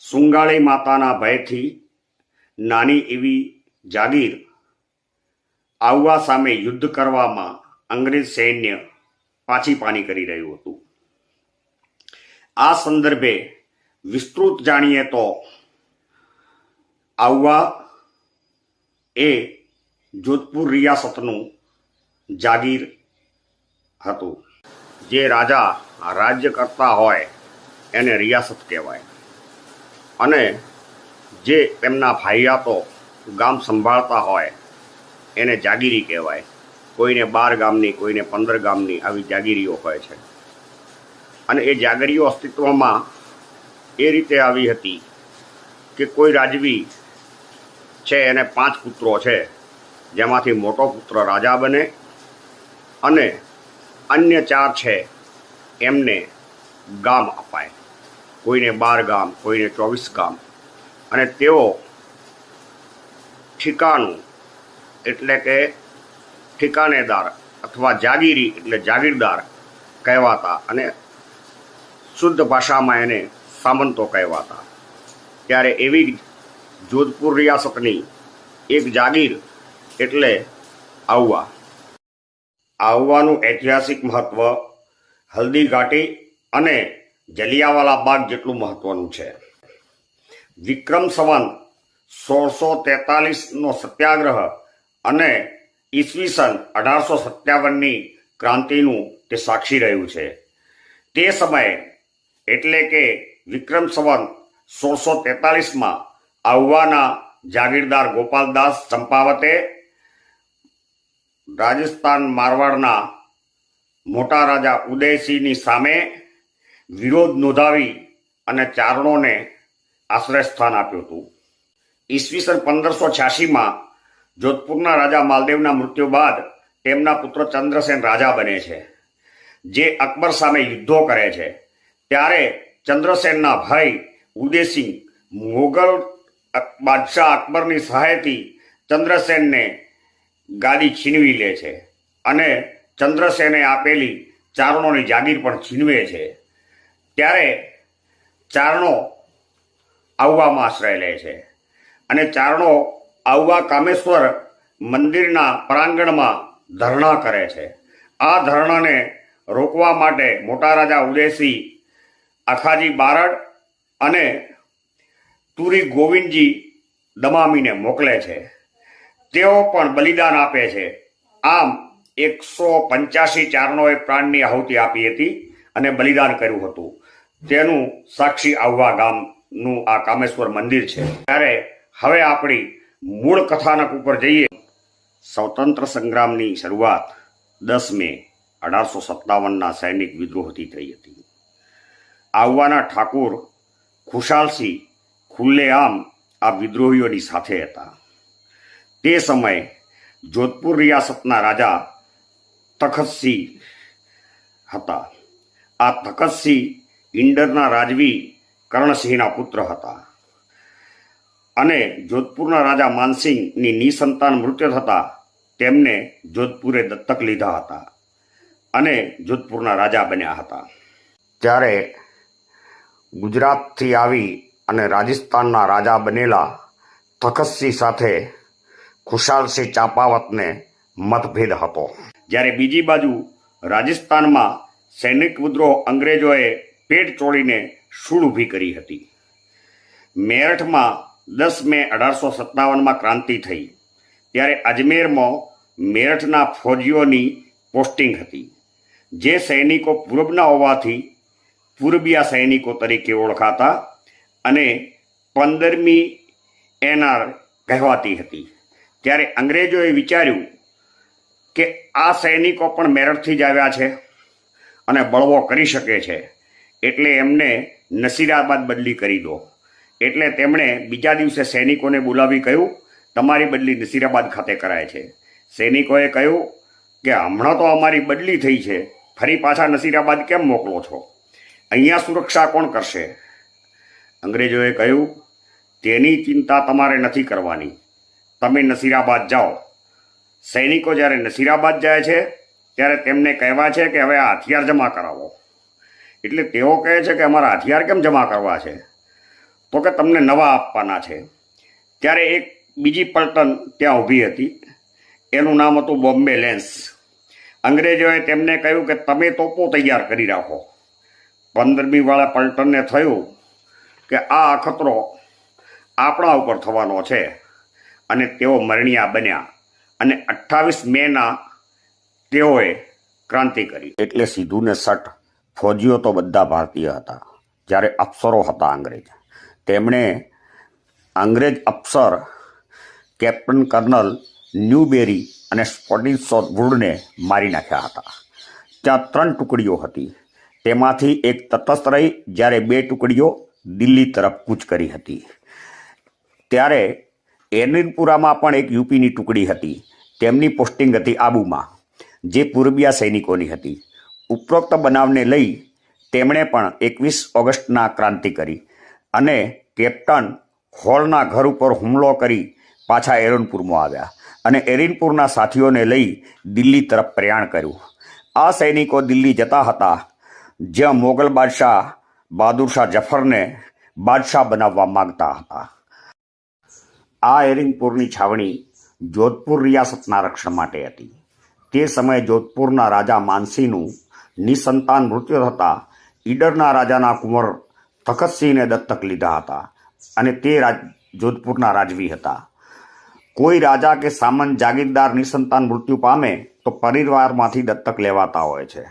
સુંગાળી માતાના ભયથી નાની એવી જાગીર આવવા સામે યુદ્ધ કરવામાં અંગ્રેજ સૈન્ય પાછી પાની કરી રહ્યું હતું. આ સંદર્ભે વિસ્તૃત જાણીએ તો આવવા એ જોધપુર રિયાસતનું જાગીર હતું. જે રાજા રાજ્ય કરતા હોય એને રિયાસત કહેવાય. અને જે તેમના ભાઈયાતો ગામ સંભાળતા હોય, એને જાગીરી કહેવાય. કોઈને બાર ગામની, કોઈને પંદર ગામની આવી જાગીરીઓ હોય છે. અને એ જાગીરીઓ અસ્તિત્વમાં એ રીતે આવી હતી કે કોઈ રાજવી છે, એને પાંચ પુત્રો છે, જેમાંથી મોટો પુત્ર રાજા બને અને અન્ય ચાર છે, એમને ગામ અપાય. કોઈને બાર ગામ, કોઈને ચોવીસ ગામ. અને તેઓ ઠિકાણું, એટલે કે ઠિકાણેદાર અથવા જાગીરી, એટલે જાગીરદાર કહેવાતા અને શુદ્ધ ભાષામાં એને સામંતો કહેવાતા. ત્યારે એવી જોધપુર રિયાસતની એક જાગીર એટલે આવવા. આવવાનું ઐતિહાસિક મહત્વ, હલ્દી ઘાટી અને જલિયાવાલા બાગ જેટલું મહત્વનું છે. વિક્રમ સંવંત સોળસો તેતાલીસનો સત્યાગ્રહ અને ઈસવીસન અઢારસો સત્યાવનની ક્રાંતિનું તે સાક્ષી રહ્યું છે. તે સમયે એટલે કે વિક્રમ સંવંત સોળસો તેતાલીસમાં આવવાના જાગીરદાર ગોપાલદાસ ચંપાવતે, રાજસ્થાન મારવાડના મોટા રાજા ઉદયસિંહની સામે વિરોધ નોંધાવી અને ચારણોને આશ્રય સ્થાન આપ્યું હતું. ઈસવીસન પંદરસો છ્યાસીમાં જોધપુરના રાજા માલદેવના મૃત્યુ બાદ તેમના પુત્ર ચંદ્રસેન રાજા બને છે. જે અકબર સામે યુદ્ધો કરે છે. ત્યારે ચંદ્રસેનના ભાઈ ઉદયસિંહ મોગલ બાદશાહ અકબરની સહાયથી ચંદ્રસેનને ગાદી છીનવી લે છે અને ચંદ્રસેને આપેલી ચારણોની જાગીર પણ છીનવે છે. ત્યારે ચારણો આવવામાં આશ્રય લે છે. અને ચારણો આવવા કામેશ્વર મંદિરના પ્રાંગણમાં ધરણા કરે છે. આ ધરણાને રોકવા માટે મોટા રાજા ઉદયસિંહ, આખાજી બારડ અને તુરી ગોવિંદજી દમામીને મોકલે છે. તેઓ પણ બલિદાન આપે છે. આમ એકસો પંચ્યાસી ચારણોએ પ્રાણની આહુતિ આપી હતી અને બલિદાન કર્યું હતું. તેનું સાક્ષી આવવા ગામનું આ કામેશ્વર મંદિર છે. ત્યારે હવે આપણી મૂળ કથાનક ઉપર જઈએ. સ્વતંત્ર સંગ્રામની શરૂઆત દસ મે અઢારસો સત્તાવનના સૈનિક વિદ્રોહથી થઈ હતી. આવવાના ઠાકુર ખુશાલસિંહ ખુલ્લેઆમ આ વિદ્રોહીઓની સાથે હતા. તે સમયે જોધપુર રિયાસતના રાજા તખતસિંહ હતા. આ તખતસિંહ ઇન્ડરના રાજવી કર્ણસિંહના પુત્ર હતા. અને જોધપુરના રાજા માનસિંહની નિસંતાન મૃત્યુ થતા તેમને જોધપુરે દત્તક લીધા હતા અને જોધપુરના રાજા બન્યા હતા. ત્યારે ગુજરાતથી આવી અને રાજસ્થાનના રાજા બનેલા તખતસિંહ સાથે ખુશાલસિંહ ચાંપાવતને મતભેદ હતો. જ્યારે બીજી બાજુ રાજસ્થાનમાં સૈનિક વિદ્રોહ અંગ્રેજોએ પેટ ચોળીને શૂળ ઊભી કરી હતી. મેરઠમાં દસ મે અઢારસો સત્તાવનમાં ક્રાંતિ થઈ. ત્યારે અજમેરમાં મેરઠના ફોજીઓની પોસ્ટિંગ હતી. જે સૈનિકો પૂર્વના હોવાથી પૂર્બિયા સૈનિકો તરીકે ઓળખાતા અને પંદરમી એનઆર કહેવાતી હતી. ત્યારે અંગ્રેજોએ વિચાર્યું કે આ સૈનિકો પણ મેરઠથી જ આવ્યા છે અને બળવો કરી શકે છે. એટલે એમને નસીરાબાદ બદલી કરી દો. એટલે તેમણે બીજા દિવસે સૈનિકોને બોલાવી કહ્યું, તમારી બદલી નસીરાબાદ ખાતે કરાય છે. સૈનિકોએ કહ્યું કે, હમણાં તો અમારી બદલી થઈ છે. ફરી પાછા નસીરાબાદ કેમ મોકલો છો? અહીંયા સુરક્ષા કોણ કરશે? અંગ્રેજોએ કહ્યું, તેની ચિંતા તમારે નથી કરવાની. તમે નસીરાબાદ જાઓ. સૈનિકો જ્યારે નસીરાબાદ જાય છે, ત્યારે તેમને કહેવા છે કે, હવે આ હથિયાર જમા કરાવો. એટલે તેઓ કહે છે કે અમારા હથિયાર કેમ જમા કરવા છે? તો કે તમને નવા આપવાના છે. ત્યારે એક બીજી પલટન ત્યાં ઊભી હતી. એનું નામ હતું બોમ્બે લેન્સ. અંગ્રેજોએ તેમને કહ્યું કે તમે તોપો તૈયાર કરી રાખો. પંદરમી વાળા પલટનને થયું કે આ અખતરો આપણા ઉપર થવાનો છે અને તેઓ મરણિયા બન્યા અને અઠ્ઠાવીસ મેના તેઓએ ક્રાંતિ કરી. એટલે સીધું ને સટ ફૌજીઓ તો બધા ભારતીય હતા. જ્યારે અફસરો હતા અંગ્રેજ. તેમણે અંગ્રેજ અફસર, કેપ્ટન કર્નલ ન્યૂબેરી અને સ્પોટિસો વુડને મારી નાખ્યા હતા. ત્યાં ત્રણ ટુકડીઓ હતી. તેમાંથી એક તટસ્થ રહી જ્યારે બે ટુકડીઓ દિલ્હી તરફ કૂચ કરી હતી. ત્યારે એરનીરપુરામાં પણ એક યુપીની ટુકડી હતી. તેમની પોસ્ટિંગ હતી આબુમાં, જે પૂર્વીય સૈનિકોની હતી. ઉપરોક્ત બનાવને લઈ તેમણે પણ એકવીસ ઓગસ્ટના ક્રાંતિ કરી અને કેપ્ટન હોલના ઘર ઉપર હુમલો કરી પાછા એરનપુરમાં આવ્યા અને એરિનપુરના સાથીઓને લઈ દિલ્હી તરફ પ્રયાણ કર્યું. આ સૈનિકો દિલ્હી જતા હતા, જ્યાં મોગલ બાદશાહ બહાદુર શાહ જફરને બાદશાહ બનાવવા માંગતા હતા. આ એરિંગપુરની છાવણી જોધપુર રિયાસતના રક્ષણ માટે હતી. તે સમયે જોધપુરના રાજા માનસીનું નિસંતાન મૃત્યુ થતાં ઈડરના રાજાના કુંવર તખતસિંહને દત્તક લીધા હતા અને તે રાજ જોધપુરના રાજવી હતા. કોઈ રાજા કે સામંત જાગીરદાર નિસંતાન મૃત્યુ પામે તો પરિવારમાંથી દત્તક લેવાતા હોય છે.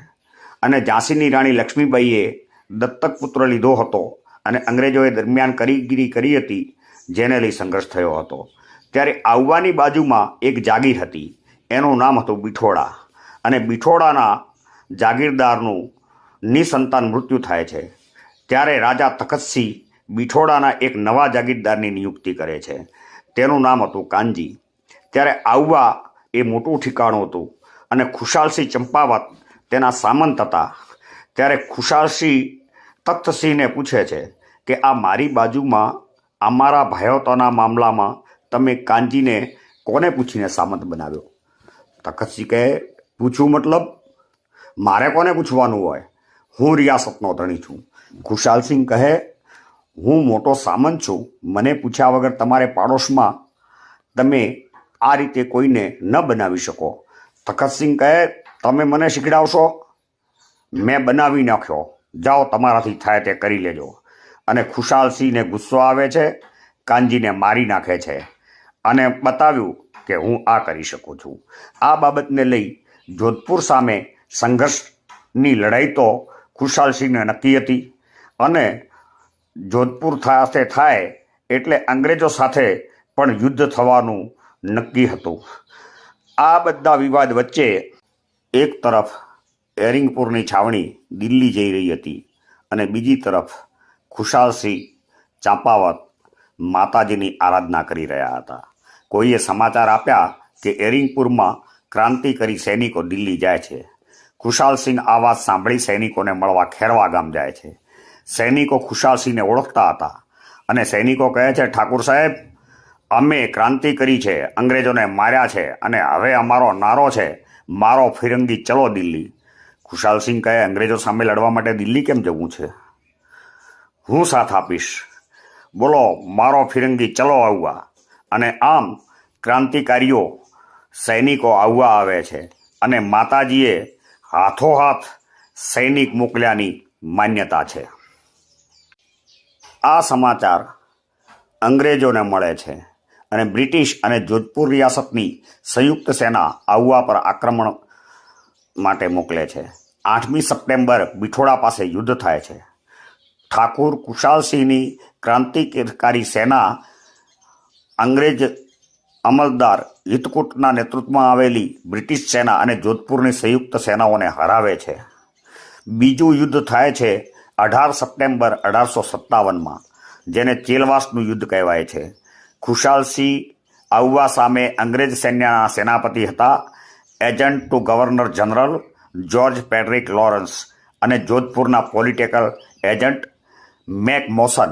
અને ઝાંસીની રાણી લક્ષ્મીબાઈએ દત્તક પુત્ર લીધો હતો અને અંગ્રેજોએ દરમિયાન કરીગીરી કરી હતી, જેને લઈ સંઘર્ષ થયો હતો. ત્યારે આવવાની બાજુમાં એક જાગીર હતી. એનું નામ હતું બિઠોડા. અને બિઠોડાના જાગીરદારનું નિસંતાન મૃત્યુ થાય છે. ત્યારે રાજા તખતસિંહ બિઠોડાના એક નવા જાગીરદારની નિયુક્તિ કરે છે. તેનું નામ હતું કાનજી. ત્યારે આવવા એ મોટું ઠિકાણું હતું અને ખુશાલસિંહ ચંપાવત તેના સામંત હતા. ત્યારે ખુશાલસિંહ તખ્તસિંહને પૂછે છે કે, આ મારી બાજુમાં અમારા ભાઈઓતાના મામલામાં તમે કાનજીને કોને પૂછીને સામંત બનાવ્યો? તખતસિંહ કહે પૂછ્યું મતલબ મારે કોને પૂછવાનું હોય? હું રિયાસતનો ધણી છું. ખુશાલસિંહ કહે, હું મોટો સામંત છું. મને પૂછ્યા વગર તમારે પાડોશમાં તમે આ રીતે કોઈને ન બનાવી શકો. તખતસિંહ કહે, તમે મને શીખડાવશો? મેં બનાવી નાખ્યો. જાઓ, તમારાથી થાય તે કરી લેજો. અને ખુશાલસિંહને ગુસ્સો આવે છે, કાનજીને મારી નાખે છે અને બતાવ્યું કે હું આ કરી શકું છું. આ બાબતને લઈ જોધપુર સામે સંઘર્ષની લડાઈ તો ખુશાલસિંહને નક્કી હતી અને જોધપુર સાથે થાય એટલે અંગ્રેજો સાથે પણ યુદ્ધ થવાનું નક્કી હતું. આ બધા વિવાદ વચ્ચે એક તરફ એરિંગપુરની છાવણી દિલ્હી જઈ રહી હતી અને બીજી તરફ ખુશાલસિંહ ચાંપાવત માતાજીની આરાધના કરી રહ્યા હતા. કોઈએ સમાચાર આપ્યા કે એરિંગપુરમાં ક્રાંતિ કરી સૈનિકો દિલ્હી જાય છે. ખુશાલસિંહ આ વાત સાંભળી સૈનિકોને મળવા ખેરવા ગામ જાય છે. સૈનિકો ખુશાલસિંહને ઓળખતા હતા અને સૈનિકો કહે છે, ઠાકુર સાહેબ, અમે ક્રાંતિ કરી છે, અંગ્રેજોને માર્યા છે અને હવે અમારો નારો છે, મારો ફિરંગી ચલો દિલ્હી. ખુશાલસિંહ કહે, અંગ્રેજો સામે લડવા માટે દિલ્હી કેમ જવું છે? હું સાથ આપીશ. બોલો, મારો ફિરંગી ચલો આવવા. અને આમ ક્રાંતિકારીઓ, સૈનિકો આવવા આવે છે અને માતાજીએ હાથોહાથ સૈનિક મોકલ્યાની માન્યતા છે. આ સમાચાર અંગ્રેજોને મળે છે અને બ્રિટિશ અને જોધપુર રિયાસતની સંયુક્ત સેના આવવા પર આક્રમણ માટે મોકલે છે. આઠમી સપ્ટેમ્બર બિઠોડા પાસે યુદ્ધ થાય છે. ઠાકુર કુશાલસિંહની ક્રાંતિકારી સેના અંગ્રેજ અમલદાર હિતકૂટના નેતૃત્વમાં આવેલી બ્રિટિશ સેના અને જોધપુરની સંયુક્ત સેનાઓને હરાવે છે. બીજું યુદ્ધ થાય છે અઢાર સપ્ટેમ્બર અઢારસો સત્તાવનમાં, જેને ચેલવાસનું યુદ્ધ કહેવાય છે. ખુશાલસિંહ આવવા સામે અંગ્રેજ સૈન્યના સેનાપતિ હતા, agent to governor general George Patrick Lawrence અને જોધપુરના પોલિટિકલ એજન્ટ મેક મોસન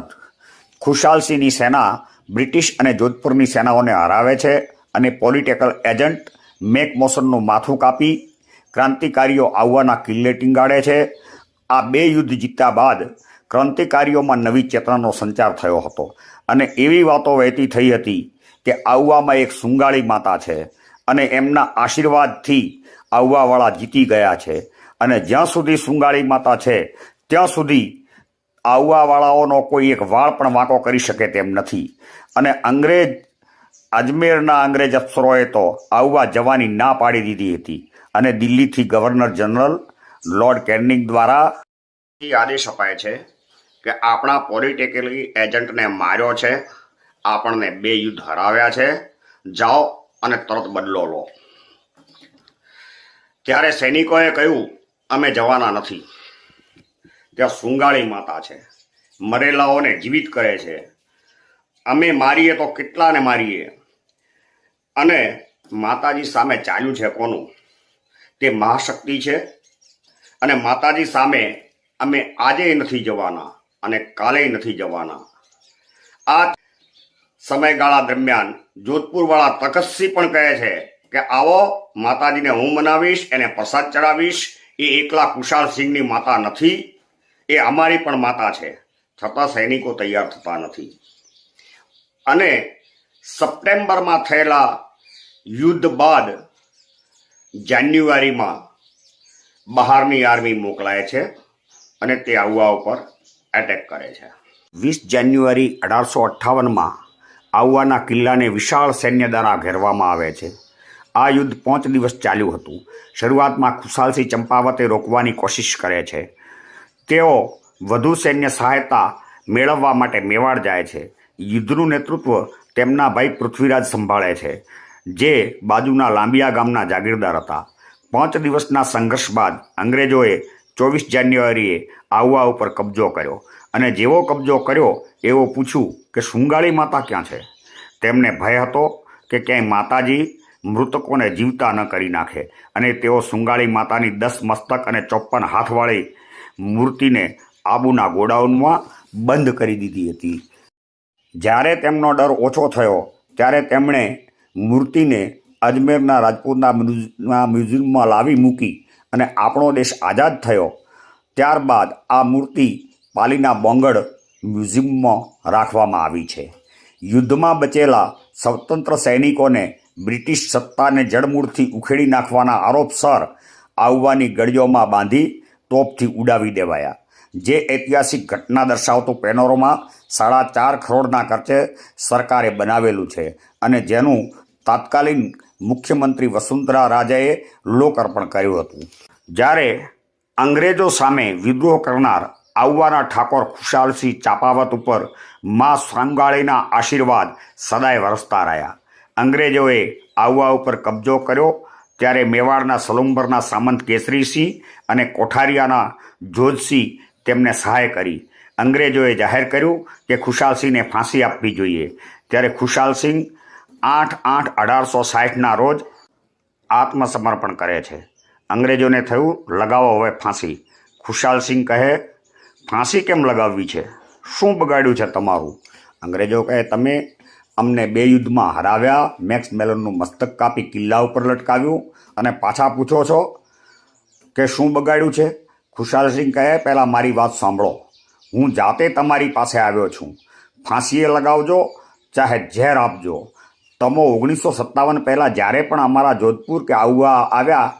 ખુશાલસિંહની સેના બ્રિટિશ અને જોધપુરની સેનાઓને હરાવે છે અને પોલિટિકલ એજન્ટ મેક મોસનનું માથું કાપી ક્રાંતિકારીઓ આવવાના કિલ્લે ટીંગાડે છે. આ બે યુદ્ધ જીત્યા બાદ ક્રાંતિકારીઓમાં નવી ચેતનાનો સંચાર થયો હતો અને એવી વાતો વહેતી થઈ હતી કે આવવામાં એક સુંગાળી માતા છે અને એમના આશીર્વાદથી આવવાવાળા જીતી ગયા છે અને જ્યાં સુધી સુંગાળી માતા છે, ત્યાં સુધી આહુવાવાળાઓનો કોઈ એક વાળ પણ વાંકો કરી શકે તેમ નથી. અને અંગ્રેજ, અજમેરના અંગ્રેજ અફસરોએ તો આવવા જવાની ના પાડી દીધી હતી. અને દિલ્હીથી ગવર્નર જનરલ લોર્ડ કેર્નિંગ દ્વારા આદેશ અપાય છે કે આપણા પોલિટિકલી એજન્ટને માર્યો છે, આપણને બે યુદ્ધ હરાવ્યા છે, જાઓ અને તરત બદલો લો. ત્યારે સૈનિકોએ કહ્યું, અમે જવાના નથી. ત્યાં સુંગાળી માતા છે. મરેલાઓને જીવિત કરે છે. અમે મારીએ તો કેટલાને મારીએ? અને માતાજી સામે ચાલ્યું છે કોનું? તે મહાશક્તિ છે. અને માતાજી સામે અમે આજે નથી જવાના અને કાલે નથી જવાના. આ સમયગાળા દરમિયાન જોધપુરવાળા તકસ્સી પણ કહે છે કે, આવો, માતાજીને હું મનાવીશ, એને પ્રસાદ ચડાવીશ. એ એકલા કુશાલ સિંહની માતા નથી. એ અમારી પણ માતા છે. છતાં સૈનિકો તૈયાર થતા નથી. અને સપ્ટેમ્બરમાં થયેલા યુદ્ધ બાદ જાન્યુઆરીમાં બહારની આર્મી મોકલાય છે અને તે આઉવા ઉપર એટેક કરે છે. વીસ જાન્યુઆરી અઢારસો અઠ્ઠાવનમાં આઉવાના કિલ્લાને વિશાળ સૈન્ય દ્વારા ઘેરવામાં આવે છે. આ યુદ્ધ પાંચ દિવસ ચાલ્યું હતું. શરૂઆતમાં ખુશાલસિંહ ચંપાવતે રોકવાની કોશિશ કરે છે. તેઓ વધુ સૈન્ય સહાયતા મેળવવા માટે મેવાડ જાય છે. યુદ્ધનું નેતૃત્વ તેમના ભાઈ પૃથ્વીરાજ સંભાળે છે, જે બાજુના લાંબિયા ગામના જાગીરદાર હતા. પાંચ દિવસના સંઘર્ષ બાદ અંગ્રેજોએ ચોવીસ જાન્યુઆરીએ આહવા ઉપર કબજો કર્યો અને જેવો કબજો કર્યો એવો પૂછ્યું કે શૃંગાળી માતા ક્યાં છે? તેમને ભય હતો કે ક્યાંય માતાજી મૃતકોને જીવતા ન કરી નાખે અને તેઓ શૃંગાળી માતાની દસ મસ્તક અને ચોપ્પન હાથવાળી મૂર્તિને આબુના ગોડાઉનમાં બંધ કરી દીધી હતી. જ્યારે તેમનો ડર ઓછો થયો, ત્યારે તેમણે મૂર્તિને અજમેરના રાજપૂતના મ્યુઝ- મ્યુઝિયમમાં લાવી મૂકી અને આપણો દેશ આઝાદ થયો. ત્યારબાદ આ મૂર્તિ પાલીના બોંગડ મ્યુઝિયમમાં રાખવામાં આવી છે. યુદ્ધમાં બચેલા સ્વતંત્ર સૈનિકોને બ્રિટિશ સત્તાને જડમૂળથી ઉખેડી નાખવાના આરોપસર આવવાની ગળીઓમાં બાંધી તોપથી ઉડાવી દેવાયા. જે ઐતિહાસિક ઘટના દર્શાવતું પેનોરોમા સાડા ચાર કરોડના ખર્ચે સરકારે બનાવેલું છે અને જેનું તાત્કાલિન મુખ્યમંત્રી વસુંધરા રાજાએ લોકાર્પણ કર્યું હતું. જ્યારે અંગ્રેજો સામે વિદ્રોહ કરનાર આવવાના ઠાકોર ખુશાલસિંહ ચાપાવત ઉપર મા સાંગાળીના આશીર્વાદ સદાય વરસતા રહ્યા. અંગ્રેજોએ આવવા ઉપર કબજો કર્યો ત્યારે મેવાડના સલુંબરના સામંત કેસરીસિંહ અને કોઠારિયાના જોધસિંહ તેમને સહાય કરી. અંગ્રેજોએ જાહેર કર્યું કે ખુશાલસિંહને ફાંસી આપવી જોઈએ. ત્યારે ખુશાલસિંહ આઠ આઠ અઢારસો સાઠના રોજ આત્મસમર્પણ કરે છે. અંગ્રેજોને થયું, લગાવો હવે ફાંસી. ખુશાલસિંહ કહે, ફાંસી કેમ લગાવવી છે? શું બગાડ્યું છે તમારું? અંગ્રેજો કહે, તમે અમને બે યુદ્ધમાં હરાવ્યા. મેક્સ મેલનનું મસ્તક કાપી કિલ્લા ઉપર લટકાવ્યું. અને પાછા પૂછો છો કે શું બગાડ્યું છે? ખુશાલસિંહ કહે, પહેલાં મારી વાત સાંભળો. હું જાતે તમારી પાસે આવ્યો છું. ફાંસીએ લગાવજો, ચાહે ઝેર આપજો. તમો ઓગણીસો સત્તાવન પહેલાં જ્યારે પણ અમારા જોધપુર કે આવવા આવ્યા,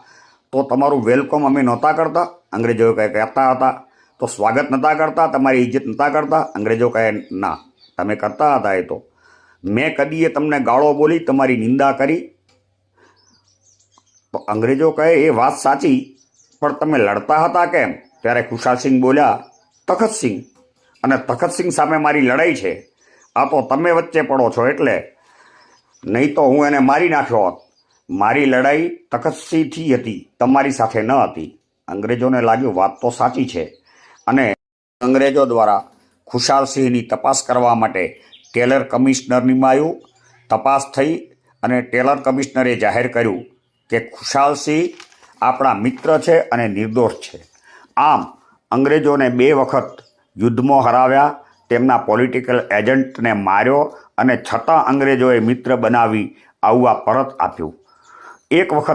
તો તમારું વેલકમ અમે નહોતા કરતા. અંગ્રેજો કહે કહેતા હતા. તો સ્વાગત નહોતા કરતા, તમારી ઇજ્જત નહોતા કરતા. અંગ્રેજો કહે, ના, તમે કરતા હતા એ તો. મેં કદીએ તમને ગાળો બોલી તમારી નિંદા કરી. અંગ્રેજો કહે, એ વાત સાચી, પણ તમે લડતા હતા કેમ? ત્યારે ખુશાલસિંહ બોલ્યા, તખતસિંહ, અને તખતસિંહ સામે મારી લડાઈ છે. આ તો તમે વચ્ચે પડો છો એટલે. નહીં તો હું એને મારી નાખ્યો હોત. મારી લડાઈ તખતસિંહથી હતી, તમારી સાથે ન હતી. અંગ્રેજોને લાગ્યું, વાત તો સાચી છે. અને અંગ્રેજો દ્વારા ખુશાલસિંહની તપાસ કરવા માટે ટેલર કમિશનર નિમાયું તપાસ થઈ અને ટેલર કમિશનરે જાહેર કર્યું કે ખુશાલસિંહ આપણા મિત્ર છે અને નિર્દોષ છે. આમ, અંગ્રેજોને બે વખત યુદ્ધમાં હરાવ્યા, તેમના પોલિટિકલ એજન્ટને માર્યો અને છતાં અંગ્રેજોએ મિત્ર બનાવી આવવા પરત આપ્યું. એક વખત